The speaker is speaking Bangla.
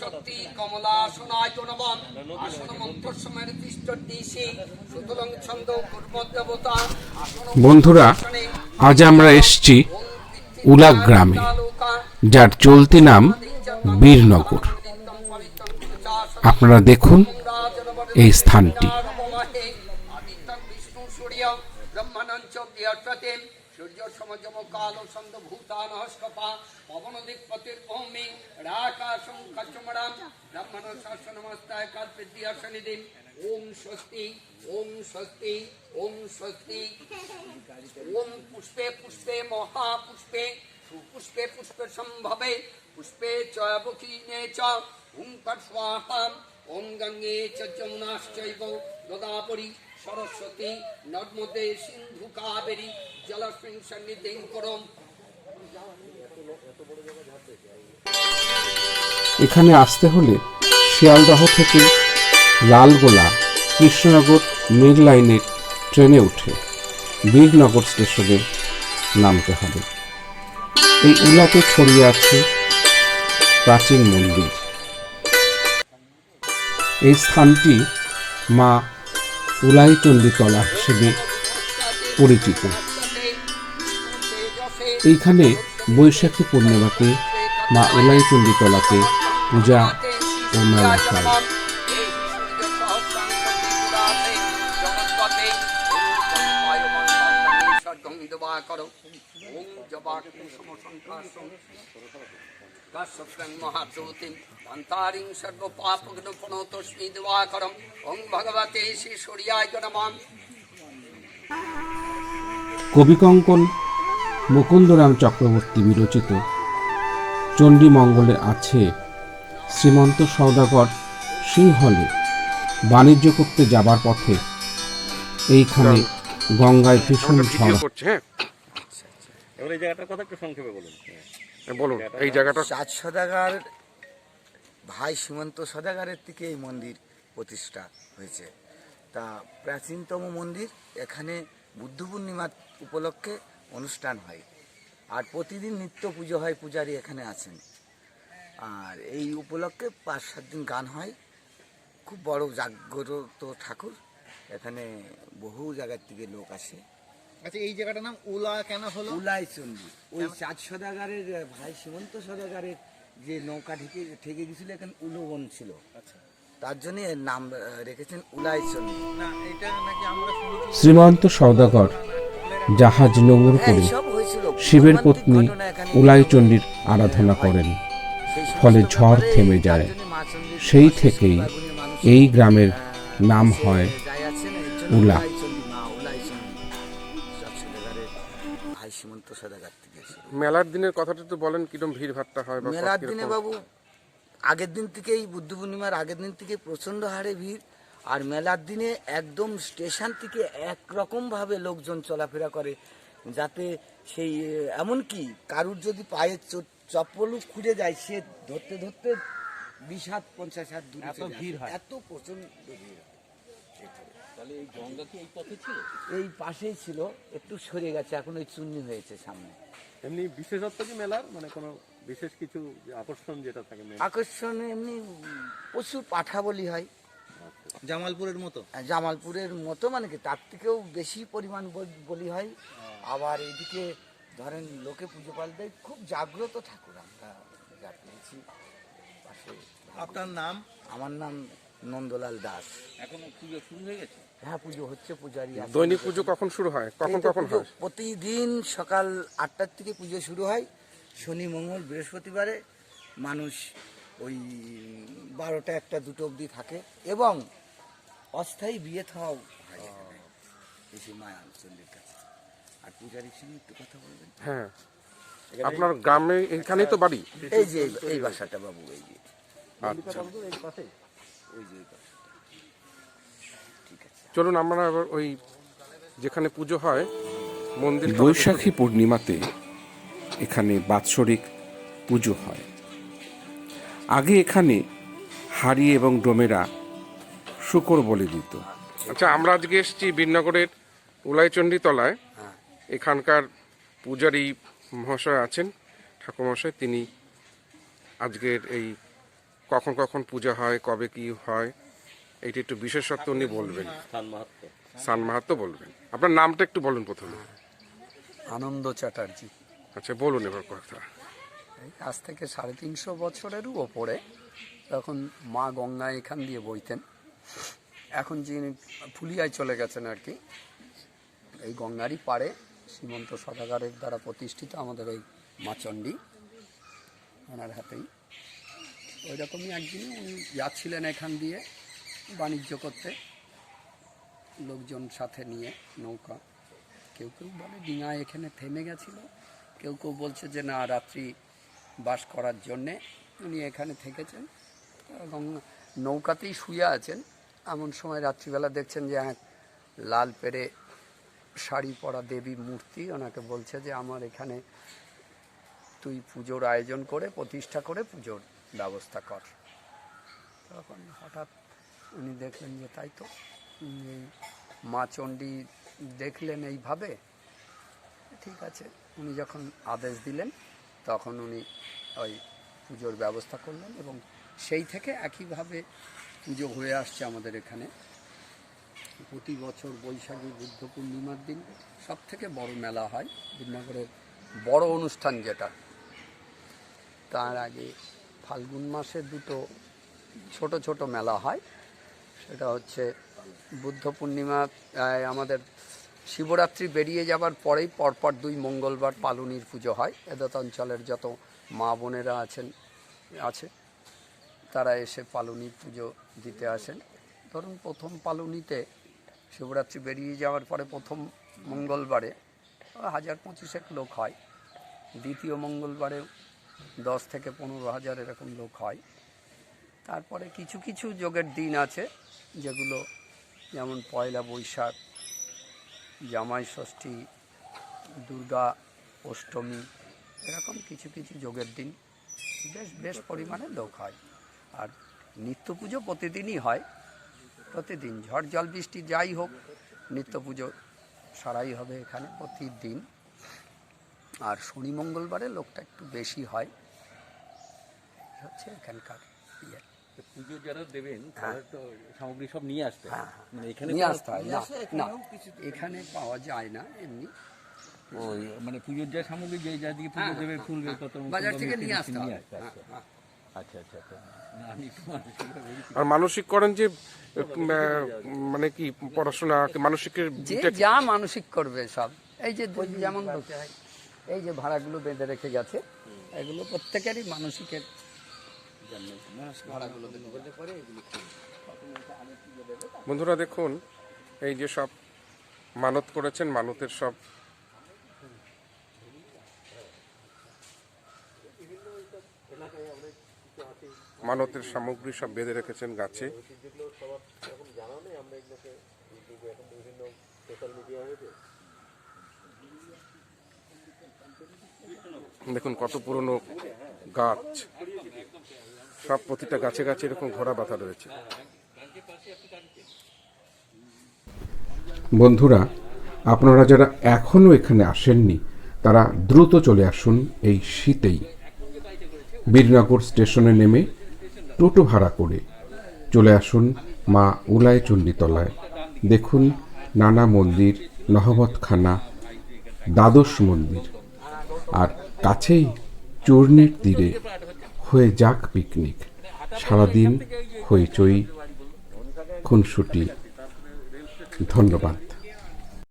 শক্তি কমলা সোনায় আসন ছন্দ দেবতা বন্ধুরা আজ আমরা এসছি উলা গ্রামে যার চলতি নাম বীরনগর। আপনারা দেখুন এই স্থানটি। দিকপতির ভূমি রাকাশং কচমড়াম ব্রহ্মণ শাসনমস্তায় কাল্পিদ্যাসনিধিম ওম স্বস্তি ওম স্বস্তি ওম স্বস্তি ওম পুষ্পে পুষ্পে মহাপুষ্পে সুপুষ্পে পুষ্পে সম্ভবে পুষ্পে চ বকিনে চ হুম পট ওম গঙ্গে চ যমুনাশ্চৈব গোদাবরী সরস্বতী নর্মদে সিন্ধু কাবেরী জলস্মিন সন্নিধিং করম এখানে আসতে হলে শিয়ালদহ থেকে লালগোলা, কৃষ্ণনগর মেন লাইনের ট্রেনে উঠে বীরনগর স্টেশনে নামতে হবে। এই উলাতে ছড়িয়ে আছে প্রাচীন মন্দির। এই স্থানটি মা উলাইচণ্ডীতলা হিসেবে পরিচিত। এইখানে বৈশাখী পূর্ণিমাতে মা উলাইচণ্ডীতলাতে পূজা ও মেলা হয়। মহাজ্যোতিম। অন্তারিং সর্বপাপগ্ন প্রণতস্মি দিবাকরম। ওং ভগবতে শ্রী সূর্যায় নমাম কবিকঙ্কন মুকুন্দরাম চক্রবর্তী বিরচিত। চণ্ডীমঙ্গলে আছে শ্রীমন্ত সৌদাগর সিংহলে বাণিজ্য করতে যাবার পথে। এইখানে গঙ্গায় ভীষণ ঝড় এবার এই জায়গাটার কথা একটু সংক্ষেপে বলুন। হ্যাঁ, বলুন। এই জায়গাটা চাঁদ সদাগার ভাই সীমন্ত সদাগারের থেকে এই মন্দির প্রতিষ্ঠা হয়েছে। তা প্রাচীনতম মন্দির এখানে বুদ্ধ পূর্ণিমা উপলক্ষে অনুষ্ঠান হয়। আর প্রতিদিন নিত্য পুজো হয় পূজারী এখানে আছেন। আর এই উপলক্ষে পাঁচ সাত দিন গান হয়। খুব বড় জাগ্রত ঠাকুর। এখানে বহু জায়গার থেকে লোক আসে। আচ্ছা এই জায়গাটার নাম উলা কেন হলো? উলাই চন্ডী। ওই চাঁদ সদাগারের ভাই সীমন্ত সদাগারের যে নৌকা ঢেকে ঠেকে গেছিল এখানে উলবন ছিল। আচ্ছা। তার জন্য নাম রেখেছেন উলাই চন্ডী। না এটা নাকি আমরা শ্রীমন্ত সৌদাগর জাহাজ নোঙর হ্যাঁ, করে শিবের পত্নী উলাইচণ্ডীর আরাধনা করেন। ফলে ঝড় থেমে যায়। সেই থেকেই এই গ্রামের নাম হয় উলা। ভাই সীমন্ত সদাগার থেকে এসেছিল। মেলার দিনের কথাটা একটু বলেন কিরম ভিড় ভাট্টা হয় বা মেলার কীরকম? দিনে বাবু আগের দিন থেকেই বুদ্ধ পূর্ণিমার আগের দিন থেকে প্রচণ্ড হারে ভিড় আর মেলার দিনে একদম স্টেশন থেকে একরকম ভাবে লোকজন চলাফেরা করে যাতে সেই এমনকি কারুর যদি পায়ে চ- চপ্পলও খুঁড়ে যায় সে ধরতে ধরতে বিশ হাত পঞ্চাশ হাত দূরে এত ভিড় হয় এত প্রচণ্ড ভিড় হয় তাহলে এই গঙ্গা কি এই পথে ছিল? এই পাশেই ছিল একটু সরে গেছে এখন ওই চুন্নি হয়েছে সামনে। এমনি বিশেষত্ব কি মেলার? মানে কোনো বিশেষ কিছু আকর্ষণ যেটা থাকে? আকর্ষণ এমনি প্রচুর পাঠা বলি হয় জামালপুরের মতো? জামালপুরের মতো মানে কি তার থেকেও বেশি পরিমাণ বল- বলি হয়। আবার এদিকে ধরেন লোকে পুজো পাল দেয় খুব জাগ্রত ঠাকুর আমরা যা পেয়েছি। আপনার নাম? আমার নাম নন্দলাল দাস। এখন পুজো শুরু হয়ে গেছে? হ্যাঁ পুজো হচ্ছে পূজারি দৈনিক পুজো কখন শুরু হয়? কখন কখন হয়? প্রতিদিন সকাল আটটার থেকে পুজো শুরু হয়। শনি মঙ্গল বৃহস্পতিবারে মানুষ ওই বারোটা একটা দুটো অবধি থাকে এবং অস্থায়ী বিয়ে থাও মায়া কাছে। আর পূজারির সঙ্গে একটু কথা বলবেন? হ্যাঁ। আপনার গ্রামে এখানেই তো বাড়ি? এই যে এই- এই বাসাটা বাবু এই যে। আচ্ছা। ওই যে এই বাসাটা ঠিক আছে। চলুন আমরা এবার ওই যেখানে পুজো হয় মন্দির বৈশাখী পূর্ণিমাতে এখানে বাৎসরিক পুজো হয়। আগে এখানে হাড়ি এবং ডোমেরা শুকর বলে দিত। আচ্ছা আমরা আজকে এসেছি বীরনগরের উলাইচণ্ডী তলায় এখানকার পূজারী মহাশয় আছেন ঠাকুরমশাই তিনি আজকের এই কখন কখন পূজা হয় কবে কি হয় এইটা একটু বিশেষত্ব উনি বলবেন। সান মাহাত্ম। বলবেন। আপনার নামটা একটু বলুন প্রথমে। আনন্দ চ্যাটার্জি। আচ্ছা বলুন এবার কথা এই আজ থেকে সাড়ে তিনশো বছরেরও ওপরে তখন মা গঙ্গা এখান দিয়ে বইতেন এখন যিনি ফুলিয়ায় চলে গেছেন আর কি এই গঙ্গারই পাড়ে শ্রীমন্ত সদাগারের দ্বারা প্রতিষ্ঠিত আমাদের এই মাচণ্ডী ওনার হাতেই। ওই রকমই একদিন উনি যাচ্ছিলেন এখান দিয়ে বাণিজ্য করতে, লোকজন সাথে নিয়ে নৌকা। কেউ কেউ বলে ডিঙা এখানে থেমে গেছিল। কেউ কেউ বলছে যে, না, রাত্রি বাস করার জন্যে উনি এখানে থেকেছেন। এবং নৌকাতেই শুয়ে আছেন। এমন সময় রাত্রিবেলা দেখছেন যে, এক লাল পেরে শাড়ি পরা দেবী মূর্তি ওনাকে বলছে যে, আমার এখানে তুই পুজোর আয়োজন করে, প্রতিষ্ঠা করে পুজোর ব্যবস্থা কর। তখন হঠাৎ উনি দেখলেন যে তাই তো মা চণ্ডী দেখলেন এইভাবে। ঠিক আছে, উনি যখন আদেশ দিলেন, তখন উনি ওই পুজোর ব্যবস্থা করলেন এবং সেই থেকে একইভাবে পুজো হয়ে আসছে আমাদের এখানে। প্রতি বছর বৈশাখী, বুদ্ধ পূর্ণিমার দিন সব থেকে বড় মেলা হয়। বিদ্যানগরের বড় অনুষ্ঠান যেটা তার আগে ফাল্গুন মাসে দুটো ছোট ছোট মেলা হয়। সেটা হচ্ছে বুদ্ধ পূর্ণিমা আমাদের শিবরাত্রি বেরিয়ে যাবার পরেই পরপর দুই মঙ্গলবার পালুনির পুজো হয়। এদত অঞ্চলের যত মা বোনেরা আছেন, আছে, তারা এসে পালুনির পুজো দিতে আসেন। ধরুন প্রথম পালুনিতে শিবরাত্রি বেরিয়ে যাওয়ার পরে প্রথম মঙ্গলবারে হাজার পঁচিশেক লোক হয়। দ্বিতীয় মঙ্গলবারে দশ থেকে পনেরো হাজার এরকম লোক হয়। তারপরে কিছু কিছু যোগের দিন আছে, যেগুলো যেমন পয়লা বৈশাখ, জামাই ষষ্ঠী, দুর্গা অষ্টমী, এরকম কিছু কিছু যোগের দিন বেশ বেশ পরিমাণে লোক হয়। আর নিত্য পুজো প্রতিদিনই হয়, প্রতিদিন ঝড় জল বৃষ্টি যাই হোক, নিত্য পুজো সারাই হবে এখানে প্রতিদিন। আর শনি মঙ্গলবারে লোকটা একটু বেশি হয়। হচ্ছে এখানকার ইয়ে। পুজো যারা দেবেন তো সামগ্রী সব নিয়ে আসতে হ্যাঁ, হ্যাঁ। মানে এখানে নিয়ে আসতে হয় না না। এখানে পাওয়া যায় না এমনি। ওই মানে পুজোর যা সামগ্রী যে যা দিয়ে পুজো হ্যাঁ, দেবে ফুল হ্যাঁ, বাজার থেকে নিয়ে আসতে হ্যাঁ, হ্যাঁ। আচ্ছা আচ্ছা আচ্ছা। না, আমি একটু মানসিকভাবে ভেবেছি। আর মানসিক করেন যে মানে কি পড়াশোনা মানসিকের যে যা মানসিক করবে সব। এই যে যেমন এই যে ভাড়াগুলো বেঁধে রেখে গেছে এগুলো প্রত্যেকেরই মানসিকের জন্য। ভাড়াগুলো বেঁধে এগুলো বন্ধুরা দেখুন এই যে সব মানত করেছেন মানতের সব মানতের সামগ্রী সব বেঁধে রেখেছেন গাছে। দেখুন কত পুরনো গাছ। সব প্রতিটা গাছে গাছে এরকম ঘোড়া বাঁধা রয়েছে। বন্ধুরা, আপনারা যারা এখনও এখানে আসেননি, তারা দ্রুত চলে আসুন এই শীতেই। বীরনগর স্টেশনে নেমে টোটো ভাড়া করে চলে আসুন মা উলায় চণ্ডীতলায় দেখুন নানা মন্দির, নহবতখানা, দ্বাদশ মন্দির। আর কাছেই চূর্ণের তীরে হয়ে যাক পিকনিক। সারাদিন হইচই। খুনসুটি। ধন্যবাদ।